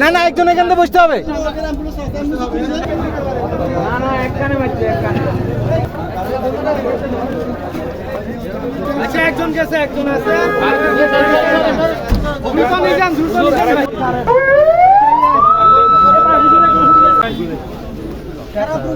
না না একজন এখান বসতে হবে। আচ্ছা একজন গেছে একজন আছে। দ্রুত